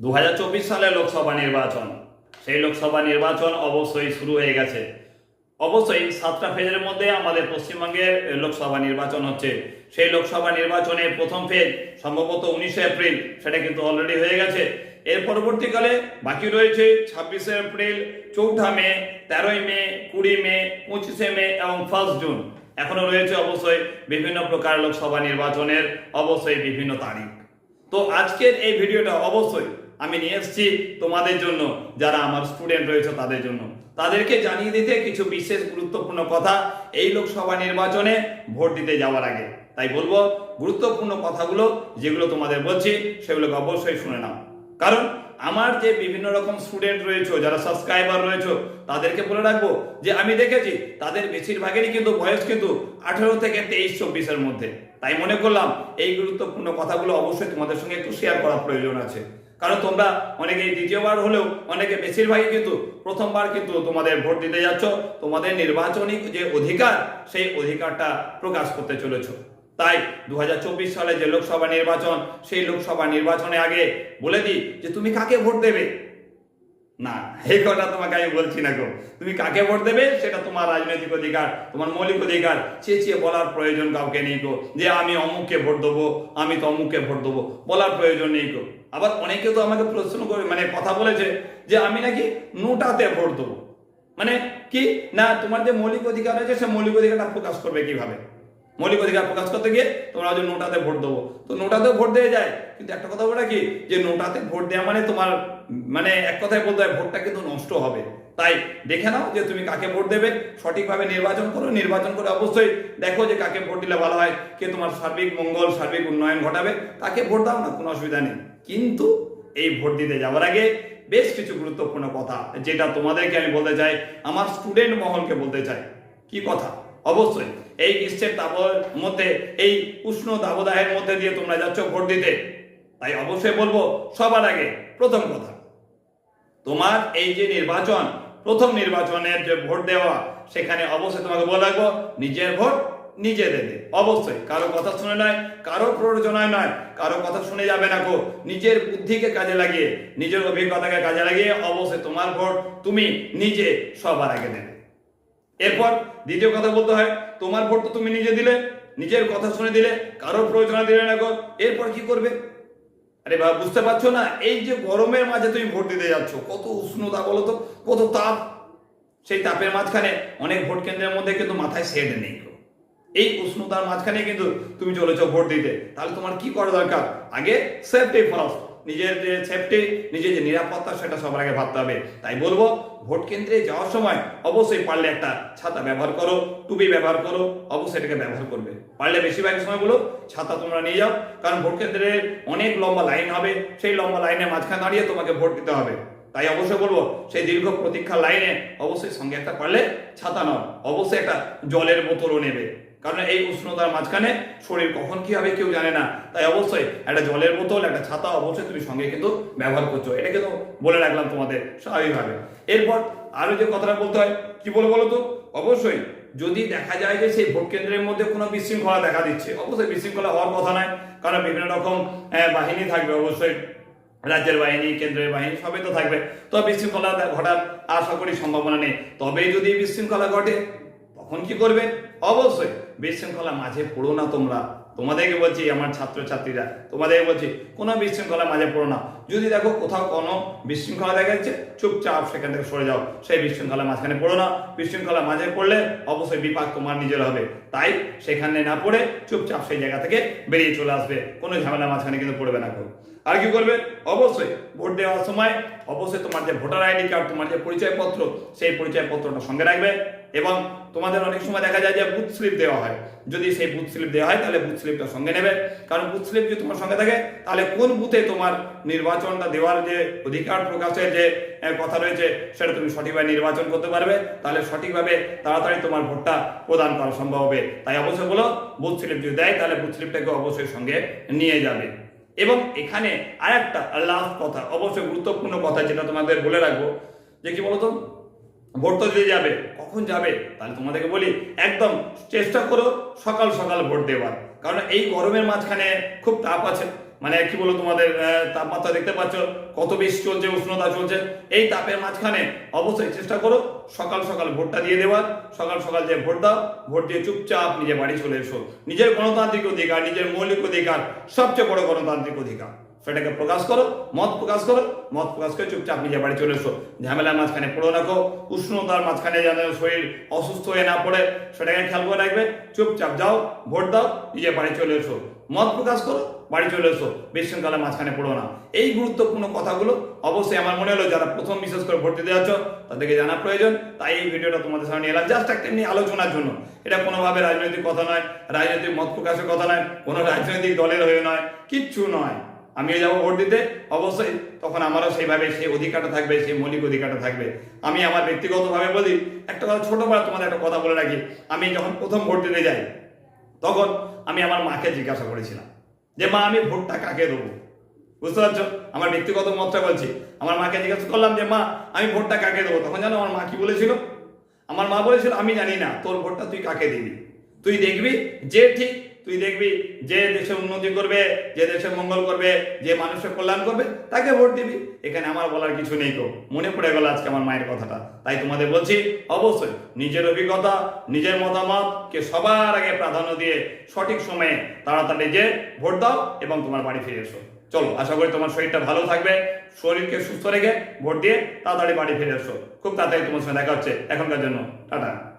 দু সালে লোকসভা নির্বাচন। সেই লোকসভা নির্বাচন অবশ্যই শুরু হয়ে গেছে। অবশ্যই সাতটা ফেজের মধ্যে আমাদের পশ্চিমবঙ্গের লোকসভা নির্বাচন হচ্ছে। সেই লোকসভা নির্বাচনের প্রথম ফেজ সম্ভবত উনিশে এপ্রিল, সেটা কিন্তু অলরেডি হয়ে গেছে। এর পরবর্তীকালে বাকি রয়েছে ছাব্বিশে এপ্রিল, চৌঠা মে, তেরোই মে, কুড়ি মে, পঁচিশে মে এবং ফার্স্ট জুন। এখনও রয়েছে অবশ্যই বিভিন্ন প্রকার লোকসভা নির্বাচনের অবশ্যই বিভিন্ন তারিখ। তো আজকের এই ভিডিওটা অবশ্যই আমি নিয়ে এসেছি তোমাদের জন্য, যারা আমার স্টুডেন্ট রয়েছে তাদের জন্য। তাদেরকে জানিয়ে দিতে কিছু বিশেষ গুরুত্বপূর্ণ কথা এই লোকসভা নির্বাচনে ভোট দিতে যাওয়ার আগে। তাই বলব, গুরুত্বপূর্ণ কথাগুলো যেগুলো তোমাদের বলছি, সেগুলোকে অবশ্যই শুনে নাও। কারণ আমার যে বিভিন্ন রকম স্টুডেন্ট রয়েছে, যারা সাবস্ক্রাইবার রয়েছে, তাদেরকে বলে রাখব যে আমি দেখেছি, তাদের বেশিরভাগেরই কিন্তু বয়স কিন্তু আঠেরো থেকে তেইশ চব্বিশের মধ্যে। তাই মনে করলাম, এই গুরুত্বপূর্ণ কথাগুলো অবশ্যই তোমাদের সঙ্গে একটু শেয়ার করা প্রয়োজন আছে। কারণ তোমরা অনেকে দ্বিতীয়বার হলেও অনেকে বেশিরভাগই কিন্তু প্রথমবার কিন্তু তোমাদের ভোট দিতে যাচ্ছ। তোমাদের নির্বাচনী যে অধিকার, সেই অধিকারটা প্রকাশ করতে চলেছ। তাই দু হাজার চব্বিশ সালে যে লোকসভা নির্বাচন, সেই লোকসভা নির্বাচনে আগে বলে দিই যে তুমি কাকে ভোট দেবে? না, এই কথা তোমাকে আমি বলছি না গো। তুমি কাকে ভোট দেবে? সেটা তোমার রাজনৈতিক অধিকার, তোমার মৌলিক অধিকার। চেঁচিয়ে বলার প্রয়োজন কাউকে নেই গো। যে আমি অমুককে ভোট দেবো, আমি তো অমুককে ভোট দেবো, বলার প্রয়োজন নেই গো। আবার অনেকে তো আমাকে প্রশ্ন করে মানে কথা বলেছে যে আমি নাকি নোটাতে ভোট দেবো। মানে কি? না, তোমার যে মৌলিক অধিকার আছে সে মৌলিক অধিকারটা প্রকাশ করবে কীভাবে? মৌলিক অধিকার প্রকাশ করতে গিয়ে তোমরা নোটাতে ভোট দেবো। তো নোটাতে ভোট দেওয়া যায়, কিন্তু একটা কথা বলে কি? যে নোটাতে ভোট দেওয়া মানে তোমার মানে এক কথায় বলতে হয়, ভোটটা কিন্তু নষ্ট হবে। তাই দেখে নাও যে তুমি কাকে ভোট দেবে, সঠিকভাবে নির্বাচন করো, নির্বাচন করে অবশ্যই দেখো যে কাকে ভোট দিলে ভালো হয়, কে তোমার সার্বিক মঙ্গল, সার্বিক উন্নয়ন ঘটাবে তাকে ভোট দাও না, কোনো অসুবিধা নেই। কিন্তু এই ভোট দিতে যাওয়ার আগে বেশ কিছু গুরুত্বপূর্ণ কথা, যেটা তোমাদেরকে আমি বলতে চাই, আমার স্টুডেন্ট মহলকে বলতে চাই। কি কথা? অবশ্যই। এই গ্রীষ্মের তাপর মধ্যে এই উষ্ণ দাবদাহের মধ্যে দিয়ে তোমরা যাচ্ছ ভোট দিতে। তাই অবশ্যই বলব, সবার আগে প্রথম কথা, তোমার এই যে নির্বাচন, প্রথম নির্বাচনের যে ভোট দেওয়া, সেখানে অবশ্যই তোমাকে বলে রাখব, নিজের ভোট নিজে দেবে। অবশ্যই, কারও কথা শুনে নয়, কারও প্ররোচনায় নয়, কারও কথা শুনে যাবে না গো। নিজের বুদ্ধিকে কাজে লাগিয়ে, নিজের অভিজ্ঞতাকে কাজে লাগিয়ে অবশ্যই তোমার ভোট তুমি নিজে সবার আগে দেবে। এরপর দ্বিতীয় কথা বলতে হয়, তোমার ভোট তো তুমি নিজে দিলে, নিজের কথা শুনে দিলে, কারোর প্রয়োজনা দিলে না গো। এরপর কি করবে? আরে বাবা, বুঝতে পারছ না? এই যে গরমের মাঝে তুমি ভোট দিতে যাচ্ছ, কত উষ্ণতা বলো তো, কত তাপ। সেই তাপের মাঝখানে অনেক ভোট কেন্দ্রের মধ্যে কিন্তু মাথায় সেট নেই। এই উষ্ণতার মাঝখানে কিন্তু তুমি চলেছ ভোট দিতে। তাহলে তোমার কি করা দরকার? আগে সেফটি ফার্স্ট নিজের যে সেফটি নিজের যে নিরাপত্তা, সেটা সবার আগে ভাবতে হবে। তাই বলব, ভোট কেন্দ্রে যাওয়ার সময় অবশ্যই পারলে একটা ছাতা ব্যবহার করো, টুপি ব্যবহার করো, অবশ্যই এটাকে ব্যবহার করবে। পারলে বেশিরভাগ সময় বলো, ছাতা তোমরা নিয়ে যাও। কারণ ভোট কেন্দ্রে অনেক লম্বা লাইন হবে, সেই লম্বা লাইনের মাঝখানে দাঁড়িয়ে তোমাকে ভোট দিতে হবে। তাই অবশ্যই বলব, সেই দীর্ঘ প্রতীক্ষার লাইনে অবশ্যই সঙ্গে একটা পারলে ছাতা নাও। অবশ্যই একটা জলের বোতলও নেবে। কারণ এই উষ্ণতার মাঝখানে শরীর কখন কি হবে কেউ জানে না। তাই অবশ্যই একটা জলের বোতল, একটা ছাতা অবশ্যই তুমি সঙ্গে কিন্তু ব্যবহার করছ। এটা কিন্তু বলে রাখলাম তোমাদের স্বাভাবিকভাবে। এরপর আরও যে কথাটা বলতে হয়, কি বলে বলো তো? অবশ্যই যদি দেখা যায় যে সেই ভোট কেন্দ্রের মধ্যে কোনো বিশৃঙ্খলা দেখা দিচ্ছে, অবশ্যই বিশৃঙ্খলা হওয়ার কথা নয়। কারণ বিভিন্ন রকম বাহিনী থাকবে অবশ্যই। রাজ্যের বাহিনী, কেন্দ্রের বাহিনী, সবই তো থাকবে। তো বিশৃঙ্খলা ঘটার আশা করি সম্ভাবনা নেই। তবেই যদি বিশৃঙ্খলা ঘটে তখন কি করবে? অবশ্যই বিশৃঙ্খলা মাঝে পড়ো না তোমরা। তোমাদেরকে বলছি, আমার ছাত্রছাত্রীরা, তোমাদেরকে বলছি, কোনো বিশৃঙ্খলা মাঝে পড়ো না। যদি দেখো কোথাও কোনো বিশৃঙ্খলা দেখা যাচ্ছে, চুপচাপ সেখান থেকে সরে যাও। সেই বিশৃঙ্খলা মাঝখানে পড়ো না। বিশৃঙ্খলা মাঝে পড়লে অবশ্যই বিপাক তোমার নিজের হবে। তাই সেখানে না পড়ে চুপচাপ সেই জায়গা থেকে বেরিয়ে চলে আসবে। কোনো ঝামেলা মাঝখানে কিন্তু পড়বে না কেউ। আর কি করবে অবশ্যই ভোট দেওয়ার সময় অবশ্যই তোমার যে ভোটার আইডি কার্ড, তোমার যে পরিচয়পত্র, সেই পরিচয়পত্রটা সঙ্গে রাখবে এবং তোমাদের অনেক সময় দেখা যায় যে বুথ স্লিপ দেওয়া হয়। যদি সেই বুথ স্লিপ দেওয়া হয়, তাহলে বুথ স্লিপটা সঙ্গে নেবে। কারণ বুথ স্লিপ যদি তোমার সঙ্গে থাকে, তাহলে কোন বুথে তোমার নির্বাচনটা দেওয়ার যে অধিকার প্রকাশের যে কথা রয়েছে, সেটা তুমি সঠিকভাবে নির্বাচন করতে পারবে। তাহলে সঠিকভাবে তাড়াতাড়ি তোমার ভোটটা প্রদান করা সম্ভব হবে। তাই অবশ্যই বলো বুথ স্লিপ যদি দেয়, তাহলে বুথ স্লিপটাকে অবশ্যই সঙ্গে নিয়ে যাবে। এবং এখানে আরেকটা লাস্ট কথা, অবশ্যই গুরুত্বপূর্ণ কথা যেটা তোমাদের বলে রাখব, যে কি বলতো? ভোট তো দিয়ে যাবে, কখন যাবে? তাহলে তোমাদেরকে বলি, একদম চেষ্টা করো সকাল সকাল ভোট দেওয়ার। কারণ এই গরমের মাঝখানে খুব তাপ আছে। মানে কি বলো তোমাদের তাপমাত্রা দেখতে পাচ্ছ, কত বেশি চলছে, উষ্ণতা চলছে, এই তাপের মাঝখানে অবশ্যই চেষ্টা করো সকাল সকাল ভোটটা দিয়ে দেওয়ার সকাল সকাল যে ভোট দাও, ভোট দিয়ে চুপচাপ নিজে বাড়ি চলে এসো। নিজের গণতান্ত্রিক অধিকার, নিজের মৌলিক অধিকার, সবচেয়ে বড় গণতান্ত্রিক অধিকার। সেটাকে প্রকাশ করো, মত প্রকাশ করো, মত প্রকাশ করে চুপচাপ নিজে বাড়ি চলে এসো। ঝামেলার মাঝখানে পড়ো রাখো উষ্ণতার মাঝখানে যেন শরীর অসুস্থ হয়ে না পড়ে, সেটাকে খেয়াল করে রাখবে। চুপচাপ যাও, ভোট দাও নিজে বাড়ি চলে এসো। মত প্রকাশ করো, বাড়ি চলে এসো। বিশৃঙ্খলার মাঝখানে পড়ো না। এই গুরুত্বপূর্ণ কথাগুলো অবশ্যই আমার মনে হলো যারা প্রথম বিশেষ করে ভোট দিতে যাচ্ছ, তাদেরকে জানা প্রয়োজন। তাই এই ভিডিওটা তোমাদের সামনে এলাম। জাস্ট একটা এমনি আলোচনার জন্য। এটা কোনোভাবে রাজনৈতিক কথা নয়, রাজনৈতিক মত প্রকাশের কথা নয়, কোনো রাজনৈতিক দলের হয়ে নয়, কিচ্ছু নয়। আমিও যাব ভোট দিতে। অবশ্যই তখন আমারও সেইভাবে সেই অধিকারটা থাকবে, সেই মৌলিক অধিকারটা থাকবে। আমি আমার ব্যক্তিগতভাবে বলি, একটা কথা ছোটবেলা তোমাদের একটা কথা বলে রাখি। আমি যখন প্রথম ভোট দিতে যাই, তখন আমি আমার মাকে জিজ্ঞাসা করেছিলাম যে, মা, আমি ভোটটা কাকে দেবো? বুঝতে পারছ? আমার ব্যক্তিগত মতটা বলছি। আমার মাকে জিজ্ঞাসা করলাম যে, মা, আমি ভোটটা কাকে দেবো? তখন জানো আমার মা কি বলেছিল? আমার মা বলেছিল, আমি জানি না, তোর ভোটটা তুই কাকে দিবি? তুই দেখবি যে ঠিক তুই দেখবি যে দেশে উন্নতি করবে, যে দেশে মঙ্গল করবে, যে মানুষের কল্যাণ করবে, তাকে ভোট দিবি। এখানে আমার বলার কিছু নেই তো। মনে পড়ে গেল আজকে আমার মায়ের কথাটা। তাই তোমাদের বলছি, অবশ্যই নিজের অভিজ্ঞতা, নিজের মতামতকে সবার আগে প্রাধান্য দিয়ে সঠিক সময়ে তাড়াতাড়ি যে ভোট দাও এবং তোমার বাড়ি ফিরে এসো। চলো, আশা করি তোমার শরীরটা ভালো থাকবে। শরীরকে সুস্থ রেখে ভোট দিয়ে তাড়াতাড়ি বাড়ি ফিরে এসো। খুব তাড়াতাড়ি তোমার সঙ্গে দেখা হচ্ছে। এখনকার জন্য, টাটা।